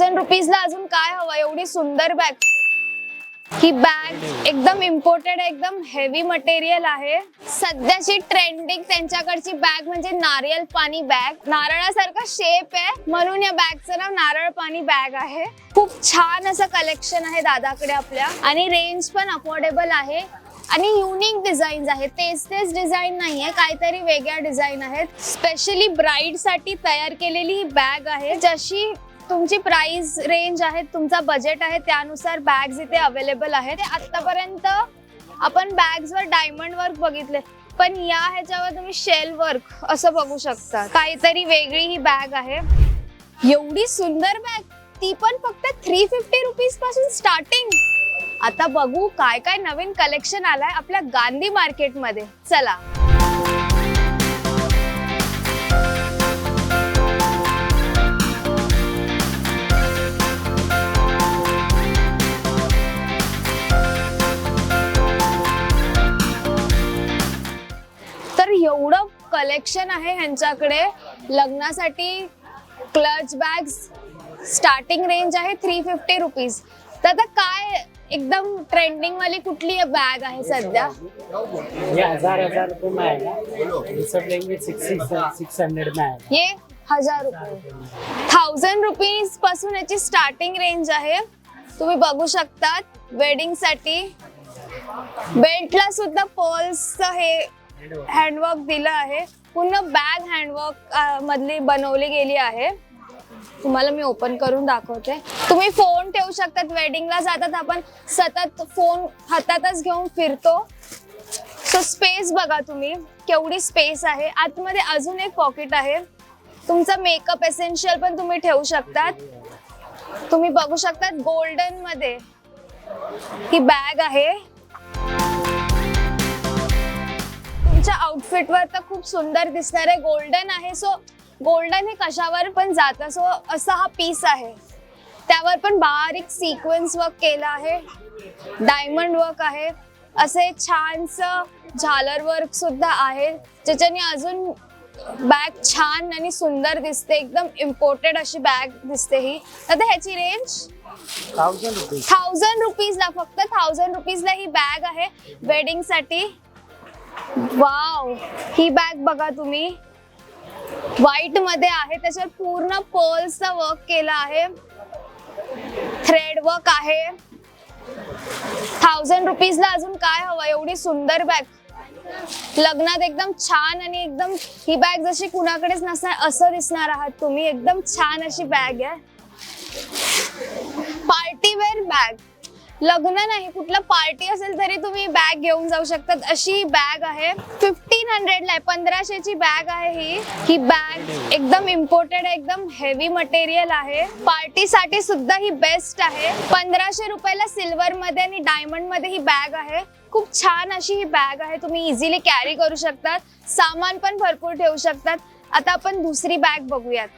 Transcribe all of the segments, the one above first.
Thousand रुपीजला अजून काय हवं? एवढी सुंदर बॅग ही बॅग एकदम इम्पोर्टेड एकदम हेवी मटेरियल आहे. सध्याची ट्रेंडिंग त्यांच्याकडची बॅग म्हणजे नारियल पाणी बॅग नारळासारखा शेप आहे. म्हणून या बॅगचं नाव नारळ पाणी बॅग आहे. खूप छान असं कलेक्शन आहे दादाकडे आपल्या. आणि रेंज पण अफोर्डेबल आहे. आणि युनिक डिझाईन्स आहेत. तेच तेच डिझाईन नाहीये. काहीतरी वेगळ्या डिझाईन आहेत. स्पेशली ब्राईडसाठी तयार केलेली ही बॅग आहे. जशी तुमची प्राइस रेंज आहे तुमचा बजेट आहे त्यानुसार बॅग्स इथे अवेलेबल आहेत. आतापर्यंत आपण बॅग्स वर डायमंड वर्क बघितले. पण या ह्याच्यावर तुम्ही शेल वर्क असं बघू शकता. काहीतरी वेगळी ही बॅग आहे. एवढी सुंदर बॅग ती पण फक्त थ्री फिफ्टी रुपीजपासून स्टार्टिंग आता बघू काय काय नवीन कलेक्शन आलाय आपल्या गांधी मार्केटमध्ये चला. ह्यांच्याकडे लग्नासाठी क्लच बॅग्स स्टार्टिंग रेंज आहे थ्री फिफ्टी रुपीज तर आता काय एकदम ट्रेंडिंग वाली कुठली बॅग आहे सध्या? ये हजार हजार रुपए में आएगा ये सब लेंगे सिक्स सिक्स हंड्रेड में आएगा ये हजार रुपये. थाउजंड रुपीजपासून याची स्टार्टिंग रेंज आहे. तुम्ही बघू शकतात वेडिंगसाठी. बेल्टला सुद्धा पर्ल्सचं हे हँडवर्क दिलं आहे. पूर्ण बॅग हँडवर्क मधली बनवली गेली आहे. तुम्हाला मी ओपन करून दाखवते. तुम्ही फोन ठेवू शकतात. वेडिंगला जातात आपण. सतत फोन हातातच घेऊन फिरतो. सो स्पेस बघा तुम्ही. केवढी स्पेस आहे. आतमध्ये अजून एक पॉकेट आहे. तुमचा मेकअप एसेन्शियल पण तुम्ही ठेवू शकतात. तुम्ही बघू शकतात गोल्डनमध्ये ही बॅग आहे. आउटफिट वर तर खूप सुंदर दिसणार आहे. गोल्डन आहे. सो गोल्डन हे कशावर पण जातं सो असा हा पीस आहे. त्यावर पण बारीक सिक्वेन्स वर्क केलं आहे. डायमंड वर्क आहे. असे छानस झालर वर्क सुद्धा आहे. ज्याच्याने अजून बॅग छान आणि सुंदर दिसते. एकदम इम्पोर्टेड अशी बॅग दिसते ही. आता ह्याची रेंज थाउजेंड रुपीज थाउजंड रुपीजला फक्त थाउजंड रुपीजला ही बॅग आहे. वेडिंगसाठी. वाव ही बॅग बघा तुम्ही. व्हाईटमध्ये आहे त्याच्यावर पूर्ण पर्ल्सचा वर्क केला आहे. थ्रेड वर्क आहे. थाउजंड रुपीजला अजून काय हवं? एवढी सुंदर बॅग लग्नात एकदम छान आणि एकदम ही बॅग जशी कुणाकडेच नसणार असं दिसणार आहात तुम्ही एकदम छान अशी बॅग आहे. पार्टी वेअर बॅग लग्न नाही कुठलं पार्टी असेल तरी तुम्ही बॅग घेऊन जाऊ शकतात. अशी बॅग आहे. फिफ्टीन हंड्रेडला आहे. पंधराशेची बॅग आहे ही. ही बॅग एकदम इम्पोर्टेड आहे एकदम हेवी मटेरियल आहे. पार्टीसाठी सुद्धा ही बेस्ट आहे. पंधराशे रुपयाला सिल्वर मध्ये आणि डायमंडमध्ये ही बॅग आहे. खूप छान अशी ही बॅग आहे. तुम्ही इझिली कॅरी करू शकतात. सामान पण भरपूर ठेवू शकतात. आता आपण दुसरी बॅग बघूयात.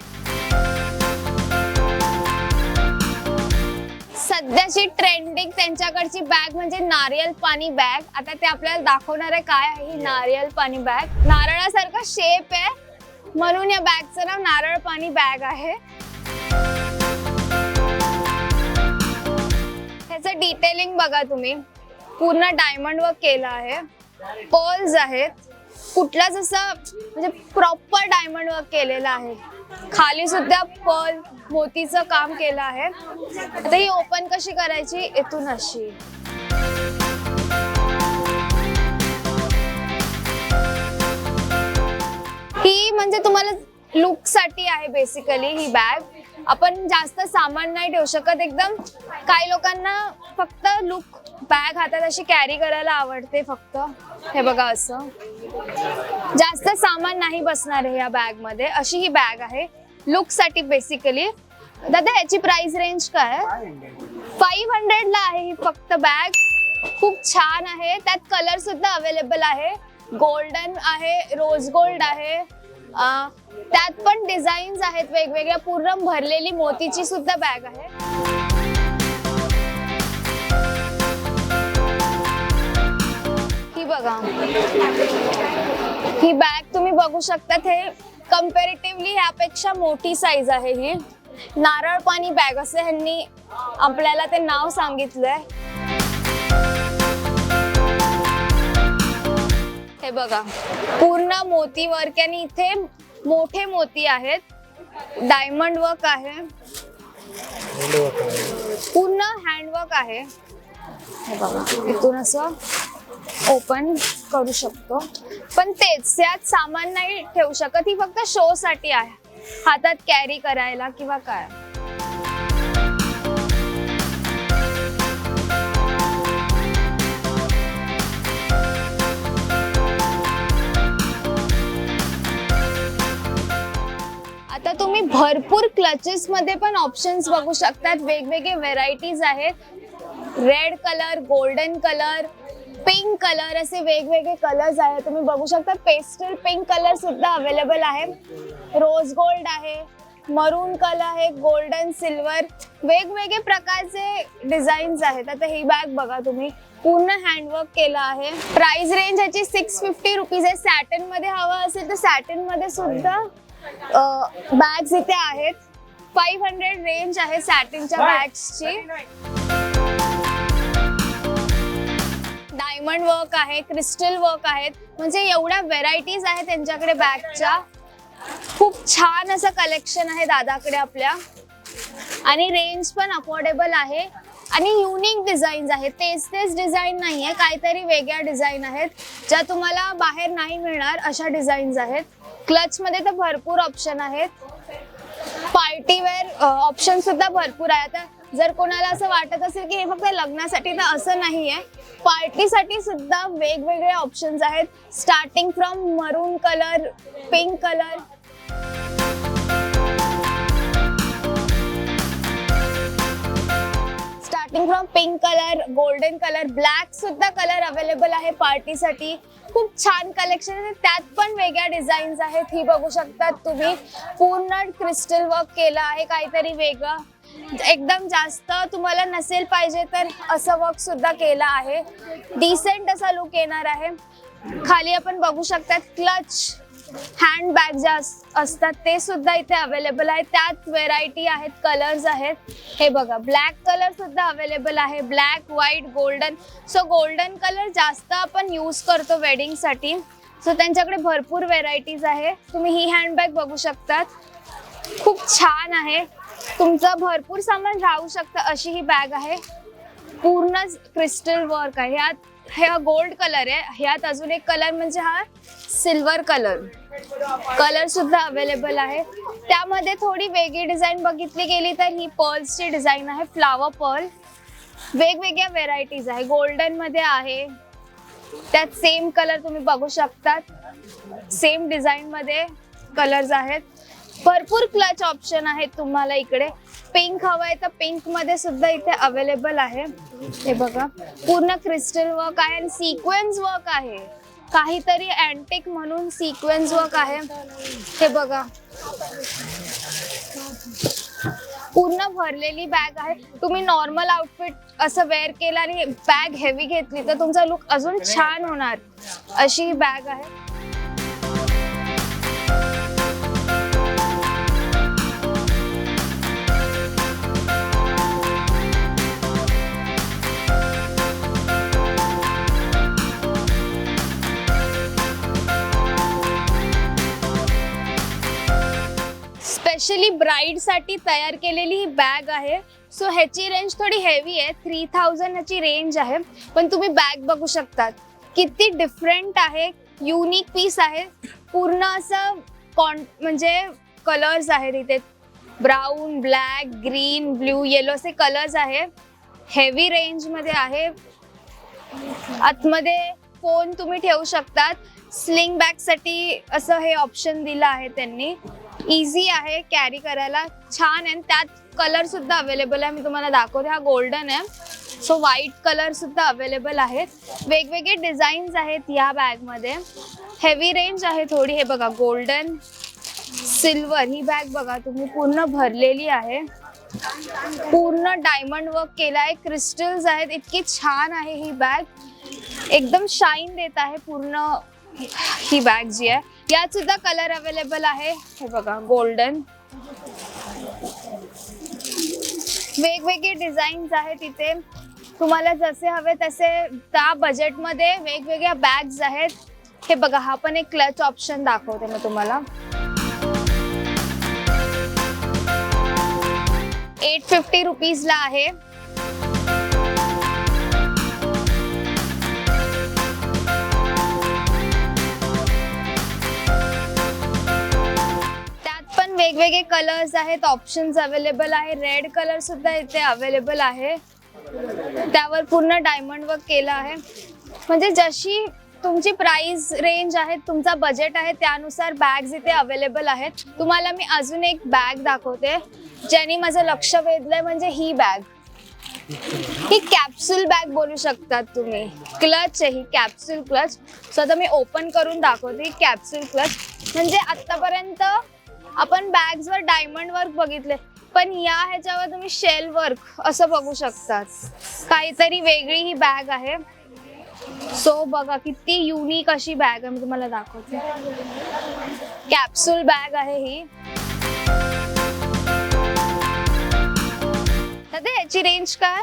सध्याची ट्रेंडिंग त्यांच्याकडची बॅग म्हणजे नारियल पाणी बॅग आता ते आपल्याला दाखवणार आहे काय आहे ही नारियल पाणी बॅग नारळासारखा शेप आहे. म्हणून या बॅगचं नाव नारळ पाणी बॅग आहे. ह्याचं डिटेलिंग बघा तुम्ही. पूर्ण डायमंड वर्क केलं आहे. पर्ल्स आहेत. कुठलाच असं म्हणजे प्रॉपर डायमंड वर्क केलेलं आहे. खाली सुद्धा पर्ल मोतीचं काम केलं आहे. आता ही ओपन कशी करायची? इथून अशी. ही म्हणजे तुम्हाला लुकसाठी आहे बेसिकली ही बॅग आपण जास्त सामान नाही ठेवू शकत. एकदम काही लोकांना फक्त लुक बॅग हातात अशी कॅरी करायला आवडते फक्त. हे बघा असं. जास्त सामान नाही बसणार आहे या बॅगमध्ये. अशी ही बॅग आहे. लुकसाठी बेसिकली दादा ह्याची प्राइस रेंज काय? फाईव्ह हंड्रेड ला आहे ही फक्त बॅग खूप छान आहे. त्यात कलर सुद्धा अवेलेबल आहे. गोल्डन आहे रोज गोल्ड आहे. त्यात पण डिझाईन्स आहेत वेगवेगळ्या. पूर्ण भरलेली मोतीची सुद्धा बॅग आहे. बघा. ही बॅग तुम्ही बघू शकतात हे कम्पॅरेटिव्हली ह्यापेक्षा मोठी साईज आहे ही. नारळ पाणी बॅग असं ह्यांनी आपल्याला ते नाव सांगितलंय. हे बघा पूर्ण मोती वर्क आणि इथे मोठे मोती आहेत. डायमंड वर्क आहे. पूर्ण हँडवर्क आहे. हे बघा इथून असं ओपन करू शकतो. पण तेच त्यात सामान नाही ठेवू शकत ही फक्त शो साठी आहे. हातात कॅरी करायला किंवा काय? आता तुम्ही भरपूर क्लचेस मध्ये पण ऑप्शन्स बघू शकतात. वेगवेगळे व्हेरायटीज आहेत. Red colour golden colour pink colour असे वेगवेगळे कलर्स आहेत. तुम्ही बघू शकता पेस्टल पिंक कलर सुद्धा अवेलेबल आहे. रोज गोल्ड आहे मरून कलर आहे गोल्डन सिल्वर वेगवेगळे प्रकारचे डिझाईन्स आहेत. आता ही बॅग बघा तुम्ही. पूर्ण हँडवर्क केलं आहे. प्राइस रेंज ह्याची सिक्स फिफ्टी रुपीज आहे. सॅटनमध्ये हवं असेल तर सॅटनमध्ये सुद्धा बॅग्स इथे आहेत. फाईव्ह हंड्रेड रेंज आहे सॅटिनच्या बॅग्सची डायमंड वर्क आहे क्रिस्टल वर्क आहेत. म्हणजे एवढ्या व्हेरायटीज आहेत त्यांच्याकडे बॅगच्या. खूप छान असं कलेक्शन आहे दादाकडे आपल्या. आणि रेंज पण अफोर्डेबल आहे. आणि युनिक डिझाईन्स आहेत. तेच तेच डिझाईन नाही आहे काहीतरी वेगळ्या डिझाईन आहेत. ज्या तुम्हाला बाहेर नाही मिळणार अशा डिझाईन्स आहेत. क्लचमध्ये तर भरपूर ऑप्शन आहेत. पार्टीवेअर ऑप्शन सुद्धा भरपूर आहे. आता जर कोणाला असं वाटत असेल की हे फक्त लग्नासाठी तर असं नाही आहे पार्टीसाठी सुद्धा वेगवेगळे ऑप्शन्स आहेत. Starting from maroon colour pink colour starting from pink colour golden colour black सुद्धा कलर अवेलेबल आहे पार्टीसाठी खूप छान कलेक्शन आहे. त्यात पण वेगळ्या डिझाईन्स आहेत. ही बघू शकतात तुम्ही. पूर्ण क्रिस्टल वर्क केलं आहे. काहीतरी वेगळं. एकदम जास्त तुम्हाला नसेल पाहिजे तर असं वर्क सुद्धा केलं आहे. डिसेंट असा लुक येणार आहे. खाली आपण बघू शकतात क्लच हँड बॅग ज्या अस- असतात ते सुद्धा इथे अवेलेबल आहे. त्यात व्हेरायटी आहेत कलर्स आहेत. हे बघा ब्लॅक कलर सुद्धा अवेलेबल आहे. Black white golden so golden colour जास्त आपण यूज करतो वेडिंगसाठी सो त्यांच्याकडे भरपूर व्हेरायटीज आहे. तुम्ही ही हँडबॅग बघू शकतात. खूप छान आहे. तुमचं भरपूर सामान राहू शकतं अशी ही बॅग आहे. पूर्ण क्रिस्टल वर्क आहे. ह्यात ह्या हा गोल्ड कलर आहे. ह्यात अजून एक कलर म्हणजे हा सिल्वर कलर कलर सुद्धा अवेलेबल आहे. त्यामध्ये थोडी वेगळी डिझाईन बघितली गेली तर ही पर्ल्सची डिझाईन आहे. फ्लावर पर्ल वेगवेगळ्या व्हेरायटीज आहे. गोल्डनमध्ये आहे. त्यात सेम कलर तुम्ही बघू शकतात. सेम डिझाईन मध्ये कलर्स आहेत. भरपूर क्लच ऑप्शन आहेत तुम्हाला इकडे. पिंक हवंय तर पिंकमध्ये सुद्धा इथे अवेलेबल आहे. हे बघा. पूर्ण क्रिस्टल वर्क आहे आणि सिक्वेन्स वर्क आहे. काहीतरी अँटिक म्हणून सिक्वेन्स वर्क आहे. हे बघा. पूर्ण भरलेली बॅग आहे. तुम्ही नॉर्मल आउटफिट असं वेअर केलं आणि बॅग हेवी घेतली तर तुमचा लुक अजून छान होणार. अशी ही बॅग आहे. साठी तयार केलेली ही बॅग आहे. सो ह्याची रेंज थोडी हेवी आहे. थ्री थाउजंड ह्याची रेंज आहे. पण तुम्ही बॅग बघू शकतात. किती डिफरंट आहे. युनिक पीस आहे. पूर्ण असं कॉन म्हणजे कलर्स आहेत इथे brown black green blue yellow असे कलर्स आहे. हेवी रेंजमध्ये आहे. आतमध्ये फोन तुम्ही ठेवू शकतात. स्लिंग बॅगसाठी असं हे ऑप्शन दिलं आहे त्यांनी. इझी आहे कॅरी करायला. छान आहे. आणि त्यात कलर सुद्धा अवेलेबल आहे. मी तुम्हाला दाखवते. हा गोल्डन आहे. सो व्हाईट कलर सुद्धा अवेलेबल आहेत. वेगवेगळे डिझाईन्स आहेत या बॅगमध्ये हेवी रेंज आहे थोडी. हे बघा गोल्डन सिल्वर ही बॅग बघा. तुम्ही पूर्ण भरलेली आहे. पूर्ण डायमंड वर्क केला आहे क्रिस्टल्स आहेत. इतकी छान आहे ही बॅग एकदम शाईन देत आहे पूर्ण ही बॅग जी आहे. यात सुद्धा कलर अवेलेबल आहे. हे बघा गोल्डन वेगवेगळे डिझाईन्स आहेत इथे. तुम्हाला जसे हवे तसे त्या बजेटमध्ये वेगवेगळ्या बॅग्स आहेत. हे बघा हा पण एक क्लच ऑप्शन दाखवते मी तुम्हाला. एट फिफ्टी रुपीजला आहे. वेगवेगळे कलर्स आहेत ऑप्शन्स अवेलेबल आहे रेड कलर सुद्धा इथे अवेलेबल आहे. त्यावर पूर्ण डायमंड वर्क केलं आहे. म्हणजे जशी तुमची प्राइस रेंज आहे तुमचा बजेट आहे त्यानुसार बॅग्स इथे अवेलेबल आहेत. तुम्हाला मी अजून एक बॅग दाखवते ज्याने माझं लक्ष वेधलंय म्हणजे ही बॅग ही कॅप्सूल बॅग बोलू शकतात तुम्ही. क्लच आहे ही कॅप्सूल क्लच सो आता मी ओपन करून दाखवते कॅप्सूल क्लच म्हणजे आतापर्यंत आपण बॅग्स वर डायमंड वर्क बघितले. पण या ह्याच्यावर तुम्ही शेल वर्क असं बघू शकतात. काहीतरी वेगळी ही बॅग आहे. सो बघा किती युनिक अशी बॅग आहे. मी तुम्हाला दाखवते. कॅप्सूल बॅग आहे ही. दादा याची रेंज काय?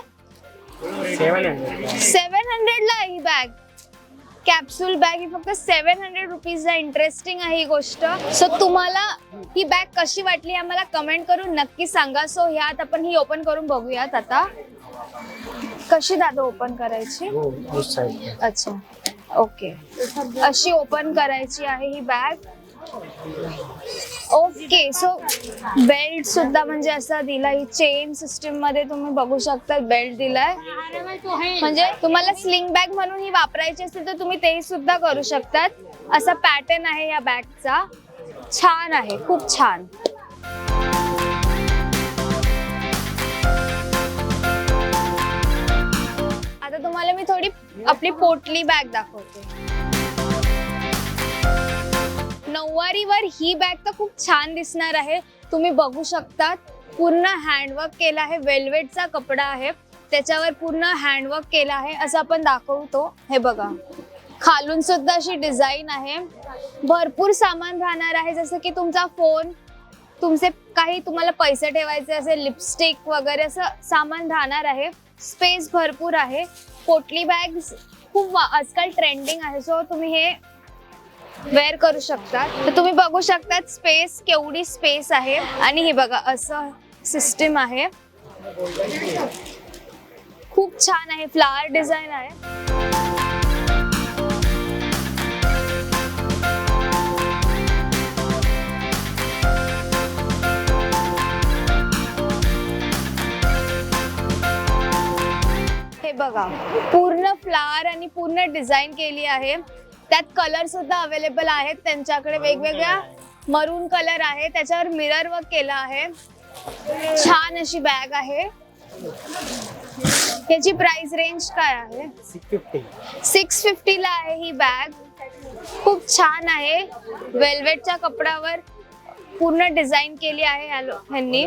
सेवन हंड्रेड आहे ही बॅग कॅप्सूल बॅग ही फक्त सेवन हंड्रेड रुपीजला इंटरेस्टिंग आहे ही गोष्ट. सो तुम्हाला ही बॅग कशी वाटली आम्हाला कमेंट करून नक्की सांगा. सो ह्यात आपण ही ओपन करून बघूयात आता. कशी दादा ओपन करायची? हो अच्छा. ओके अशी ओपन करायची आहे ही बॅग ओके सो बेल्ट सुद्धा म्हणजे असा दिला ही चेन सिस्टीममध्ये तुम्ही बघू शकता बेल्ट दिलाय. म्हणजे तुम्हाला स्लिंग बॅग म्हणून ही वापरायची असेल तर तुम्ही तेही सुद्धा करू शकतात. असा पॅटर्न आहे या बॅगचा छान आहे खूप छान. आता तुम्हाला मी थोडी आपली पोटली बॅग दाखवते. नऊवारीवर ही बॅग तर खूप छान दिसणार आहे. तुम्ही बघू शकता पूर्ण हँडवर्क केला आहे. वेल्वेटचा कपडा आहे. त्याच्यावर पूर्ण हँडवर्क केला आहे. असं आपण दाखवतो. हे बघा. खालून सुद्धा अशी डिझाईन आहे. भरपूर सामान राहणार आहे. जसं की तुमचा फोन तुमचे काही तुम्हाला पैसे ठेवायचे असेल लिपस्टिक वगैरे असं सामान राहणार आहे. स्पेस भरपूर आहे. पोटली बॅग्स खूप वा- आजकाल ट्रेंडिंग आहे. सो तुम्ही हे वेअर करू शकता. तर तुम्ही बघू शकतात स्पेस केवढी स्पेस आहे. आणि हे बघा असं सिस्टीम आहे. खूप छान आहे फ्लावर डिझाईन आहे. हे बघा पूर्ण फ्लावर आणि पूर्ण डिझाईन केली आहे. त्यात कलर सुद्धा अवेलेबल आहेत. त्यांच्याकडे वेगवेगळ्या मरून कलर आहे. त्याच्यावर मिरर वर्क केला आहे. छान अशी बॅग आहे. याची प्राइस रेंज काय आहे? सिक्स फिफ्टी फिफ्टीला आहे ही बॅग खूप छान आहे. वेल्वेटच्या कपड्यावर पूर्ण डिझाईन केली आहे या लो- ह्यांनी.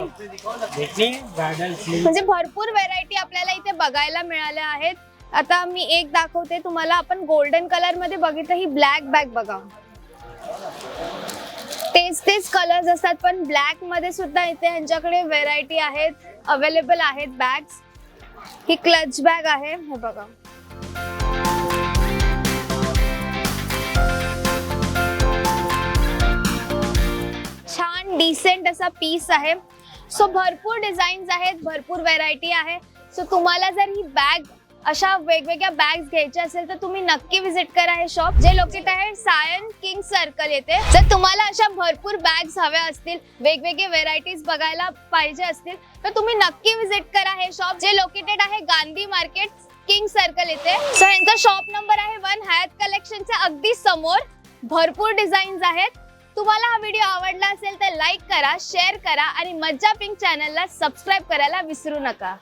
म्हणजे भरपूर व्हेरायटी आपल्याला इथे बघायला मिळाल्या आहेत. आता मी एक दाखवते तुम्हाला आपण गोल्डन कलरमध्ये बघितलं ही ब्लॅक बॅग बघा. तेच तेच कलर्स असतात पण ब्लॅकमध्ये सुद्धा इथे यांच्याकडे व्हेरायटी आहेत अवेलेबल आहेत बॅग्स ही क्लच बॅग आहे हे बघा. छान डिसेंट असा पीस आहे. सो भरपूर डिझाईन्स आहेत भरपूर व्हेरायटी आहे. सो तुम्हाला जर ही बॅग अशा वेगवेगळ्या बॅग्स घ्यायच्या असेल तर तुम्ही नक्की विजिट करा हे शॉप जे लोकेट आहे सायन किंग सर्कल येथे. जर तुम्हाला अशा भरपूर बॅग्स हव्या असतील वेगवेगळे व्हेरायटीज बघायला पाहिजे असतील तर तुम्ही नक्की विजिट करा हे शॉप जे लोकेटेड आहे गांधी मार्केट किंग सर्कल येथे. सो यांचा शॉप नंबर आहे वन हयात कलेक्शनच्या अगदी समोर. भरपूर डिझाईन्स आहेत. तुम्हाला हा व्हिडिओ आवडला असेल तर लाईक करा शेअर करा आणि मज्जा पिंक चॅनलला सबस्क्राईब करायला विसरू नका.